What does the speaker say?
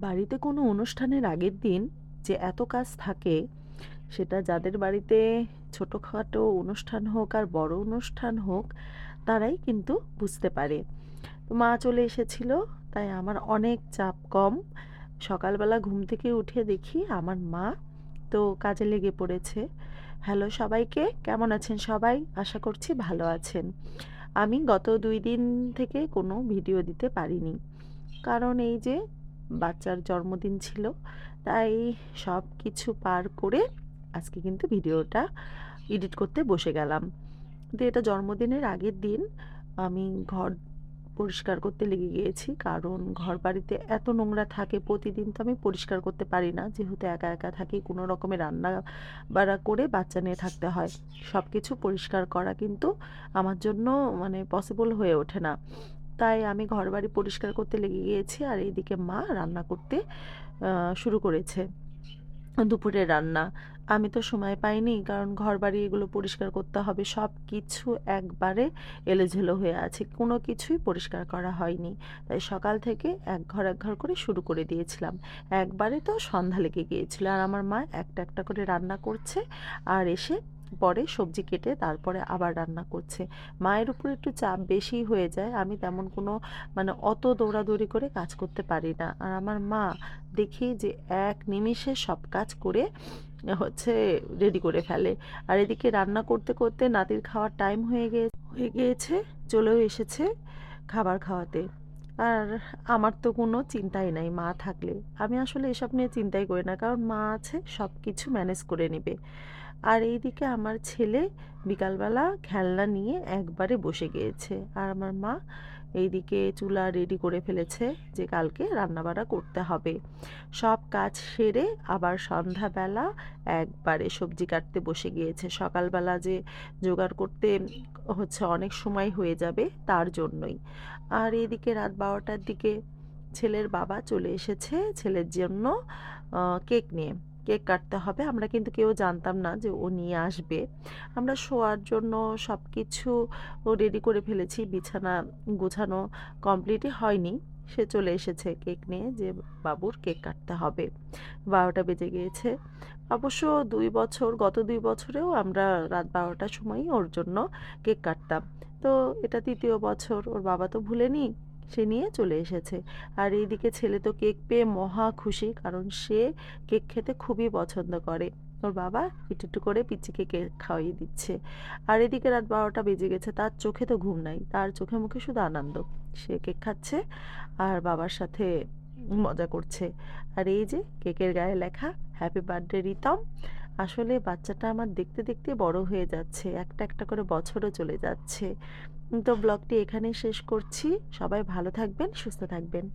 বাড়িতে কোনো অনুষ্ঠানের আগের দিন যে এত কাজ থাকে, সেটা যাদের বাড়িতে ছোটোখাটো অনুষ্ঠান হোক আর বড় অনুষ্ঠান হোক, তারাই কিন্তু বুঝতে পারে। মা চলে এসেছিল, তাই আমার অনেক চাপ কম। সকালবেলা ঘুম থেকে উঠে দেখি আমার মা তো কাজে লেগে পড়েছে। হ্যালো সবাইকে, কেমন আছেন সবাই? আশা করছি ভালো আছেন। আমি গত দুই দিন থেকে কোনো ভিডিও দিতে পারিনি। কারণ এই যে বাচ্চার জন্মদিন ছিল, তাই সব কিছু পার করে আজকে কিন্তু ভিডিওটা এডিট করতে বসে গেলাম। কিন্তু এটা জন্মদিনের আগের দিন আমি ঘর পরিষ্কার করতে লেগে গিয়েছি, কারণ ঘর বাড়িতে এত নোংরা থাকে, প্রতিদিন তো আমি পরিষ্কার করতে পারি না। যেহেতু একা একা থাকি, কোনো রকমের রান্না বাড়া করে বাচ্চা নিয়ে থাকতে হয়। সব কিছু পরিষ্কার করা কিন্তু আমার জন্য মানে পসিবল হয়ে ওঠে না। তাই আমি ঘরবাড়ি পরিষ্কার করতে লেগে গিয়েছি আর এইদিকে মা রান্না করতে শুরু করেছে। দুপুরের রান্না। আমি তো সময় পাইনি কারণ ঘর বাড়ি এগুলো পরিষ্কার করতে হবে। সব কিছু একবারে এলোঝেলো হয়ে আছে। কোনো কিছুই পরিষ্কার করা হয়নি। তাই সকাল থেকে এক ঘর এক ঘর করে শুরু করে দিয়েছিলাম। একবারে তো সন্ধ্যা লেগে গিয়েছিল আর আমার মা একটা একটা করে রান্না করছে আর এসে পরে সবজি কেটে তারপরে আবার রান্না করছে। মায়ের উপর একটু চাপ বেশি হয়ে যায়, আমি তেমন কোনো মানে অত দৌড়াদৌড়ি করে কাজ করতে পারি না। আর আমার মা দেখি যে এক নিমিষে সব কাজ করে হচ্ছে রেডি করে ফেলে। আর এদিকে রান্না করতে করতে নাতির খাওয়ার টাইম হয়ে গিয়ে হয়ে গিয়েছে, চলেও এসেছে খাবার খাওয়াতে। আর আমার তো কোনো চিন্তাই নাই মা থাকলে। আমি আসলে এসব নিয়ে চিন্তাই করি না, কারণ মা আছে সব কিছু ম্যানেজ করে নেবে। আর এইদিকে আমার ছেলে বিকালবেলা খেলনা নিয়ে একবারে বসে গিয়েছে। আর আমার মা এইদিকে চুলা রেডি করে ফেলেছে যে কালকে রান্নাবাড়া করতে হবে। সব কাজ সেরে আবার সন্ধ্যাবেলা একবারে সবজি কাটতে বসে গিয়েছে। সকালবেলা যে জোগাড় করতে হচ্ছে অনেক সময় হয়ে যাবে তার জন্যই। আর এদিকে রাত বারোটার দিকে ছেলের বাবা চলে এসেছে ছেলের জন্য কেক নিয়ে। কেক কাটতে হবে। আমরা কিন্তু কেউ জানতাম না যে ও নিয়ে আসবে। আমরা শোয়ার জন্য সব কিছু রেডি করে ফেলেছি। বিছানা গোছানো কমপ্লিটই হয়নি। সে চলে এসেছে কেক নিয়ে যে বাবুর কেক কাটতে হবে। বারোটা বেজে গিয়েছে। অবশ্য দুই বছর, গত দুই বছরেও আমরা রাত বারোটার সময়ই ওর জন্য কেক কাটতাম। তো এটা তৃতীয় বছর। ওর বাবা তো ভুলেনি। সে নিয়ে চলে এসেছে। আর এইদিকে ছেলে তো কেক পেয়ে মহা খুশি, কারণ সে কেক খেতে খুবই পছন্দ করে। ওর বাবা একটু একটু করে পিচ্চিকে কেক খাওয়িয়ে দিচ্ছে। আর এদিকে রাত বারোটা বেজে গেছে, তার চোখে তো ঘুম নাই, তার চোখে মুখে শুধু আনন্দ। সে কেক খাচ্ছে আর বাবার সাথে মজা করছে। আর এই যে কেকের গায়ে লেখা হ্যাপি বার্থডে রিতম আসলে বাচ্চাটা আমার দেখতে দেখতে বড় হয়ে যাচ্ছে, একটা একটা করে বছরও চলে যাচ্ছে। তো ব্লগটি এখানেই শেষ করছি। সবাই ভালো থাকবেন, সুস্থ থাকবেন।